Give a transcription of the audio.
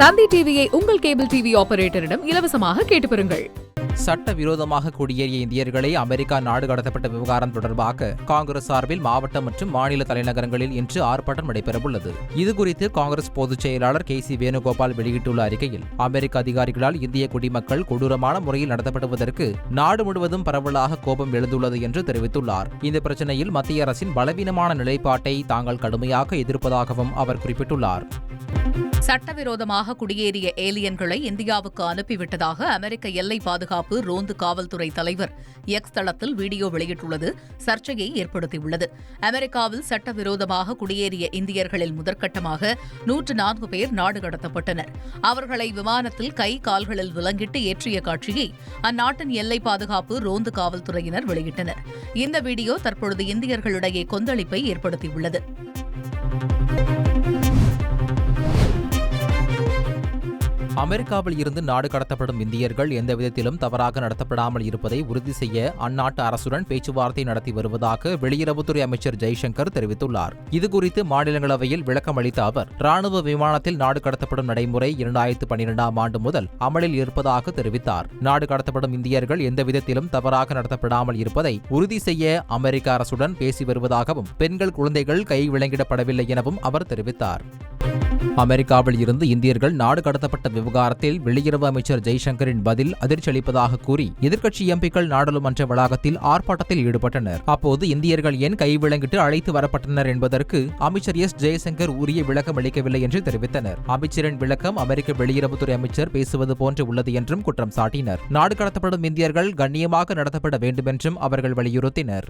தந்தி டிவியை உங்கள் cable TV ஆபரேட்டரிடம் இலவசமாக கேட்டு பெறுங்கள். சட்டவிரோதமாக குடியேறிய இந்தியர்களை அமெரிக்கா நாடு கடத்தப்பட்ட விவகாரம் தொடர்பாக காங்கிரஸ் சார்பில் மாவட்ட மற்றும் மாநில தலைநகரங்களில் இன்று ஆர்ப்பாட்டம் நடைபெறவுள்ளது. இதுகுறித்து காங்கிரஸ் பொதுச் செயலாளர் கே சி வேணுகோபால் வெளியிட்டுள்ள அறிக்கையில் அமெரிக்க அதிகாரிகளால் இந்திய குடிமக்கள் கொடூரமான முறையில் நடத்தப்படுவதற்கு நாடு முழுவதும் பரவலாக கோபம் எழுந்துள்ளது என்று தெரிவித்துள்ளார். இந்த பிரச்சனையில் மத்திய அரசின் பலவீனமான நிலைப்பாட்டை தாங்கள் கடுமையாக எதிர்ப்பதாகவும் அவர் குறிப்பிட்டுள்ளார். சட்டவிரோதமாக குடியேறிய ஏலியன்களை இந்தியாவுக்கு அனுப்பிவிட்டதாக அமெரிக்க எல்லை பாதுகாப்பு ரோந்து காவல்துறை தலைவர் எக்ஸ் தளத்தில் வீடியோ வெளியிட்டுள்ளது சர்ச்சையை ஏற்படுத்தியுள்ளது. அமெரிக்காவில் சட்டவிரோதமாக குடியேறிய இந்தியர்களில் முதற்கட்டமாக நூற்று நான்கு பேர் நாடு கடத்தப்பட்டனர். அவர்களை விமானத்தில் கை கால்களில் விலங்கிட்டு ஏற்றிய காட்சியை அந்நாட்டின் எல்லை பாதுகாப்பு ரோந்து காவல்துறையினர் வெளியிட்டனர். இந்த வீடியோ தற்பொழுது இந்தியர்களிடையே கொந்தளிப்பை ஏற்படுத்தியுள்ளது. அமெரிக்காவில் இருந்து நாடு கடத்தப்படும் இந்தியர்கள் எந்த விதத்திலும் தவறாக நடத்தப்படாமல் இருப்பதை உறுதி செய்ய அந்நாட்டு அரசுடன் பேச்சுவார்த்தை நடத்தி வருவதாக வெளியுறவுத்துறை அமைச்சர் ஜெய்சங்கர் தெரிவித்துள்ளார். இதுகுறித்து மாநிலங்களவையில் விளக்கம் அளித்த அவர் ராணுவ விமானத்தில் நாடு கடத்தப்படும் நடைமுறை இரண்டாயிரத்து பன்னிரெண்டாம் ஆண்டு முதல் அமலில் இருப்பதாக தெரிவித்தார். நாடு கடத்தப்படும் இந்தியர்கள் எந்த விதத்திலும் தவறாக நடத்தப்படாமல் இருப்பதை உறுதி செய்ய அமெரிக்க அரசுடன் பேசி வருவதாகவும் பெண்கள் குழந்தைகள் கை விலங்கிடப்படவில்லை எனவும் அவர் தெரிவித்தார். அமெரிக்காவில் இருந்து இந்தியர்கள் நாடு கடத்தப்பட்ட விவகாரத்தில் வெளியுறவு அமைச்சர் ஜெய்சங்கரின் பதில் அதிர்ச்சி அளிப்பதாக கூறி எதிர்க்கட்சி எம்பிக்கள் நாடாளுமன்ற வளாகத்தில் ஆர்ப்பாட்டத்தில் ஈடுபட்டனர். அப்போது இந்தியர்கள் ஏன் கைவிளங்கிட்டு அழைத்து வரப்பட்டனர் என்பதற்கு அமைச்சர் எஸ். ஜெய்சங்கர் உரிய விளக்கம் அளிக்கவில்லை என்று தெரிவித்தனர். அமைச்சரின் விளக்கம் அமெரிக்க வெளியுறவுத்துறை அமைச்சர் பேசுவது போன்று உள்ளது என்றும் குற்றம் சாட்டினர். நாடு கடத்தப்படும் இந்தியர்கள் கண்ணியமாக நடத்தப்பட வேண்டும் என்றும் அவர்கள் வலியுறுத்தினர்.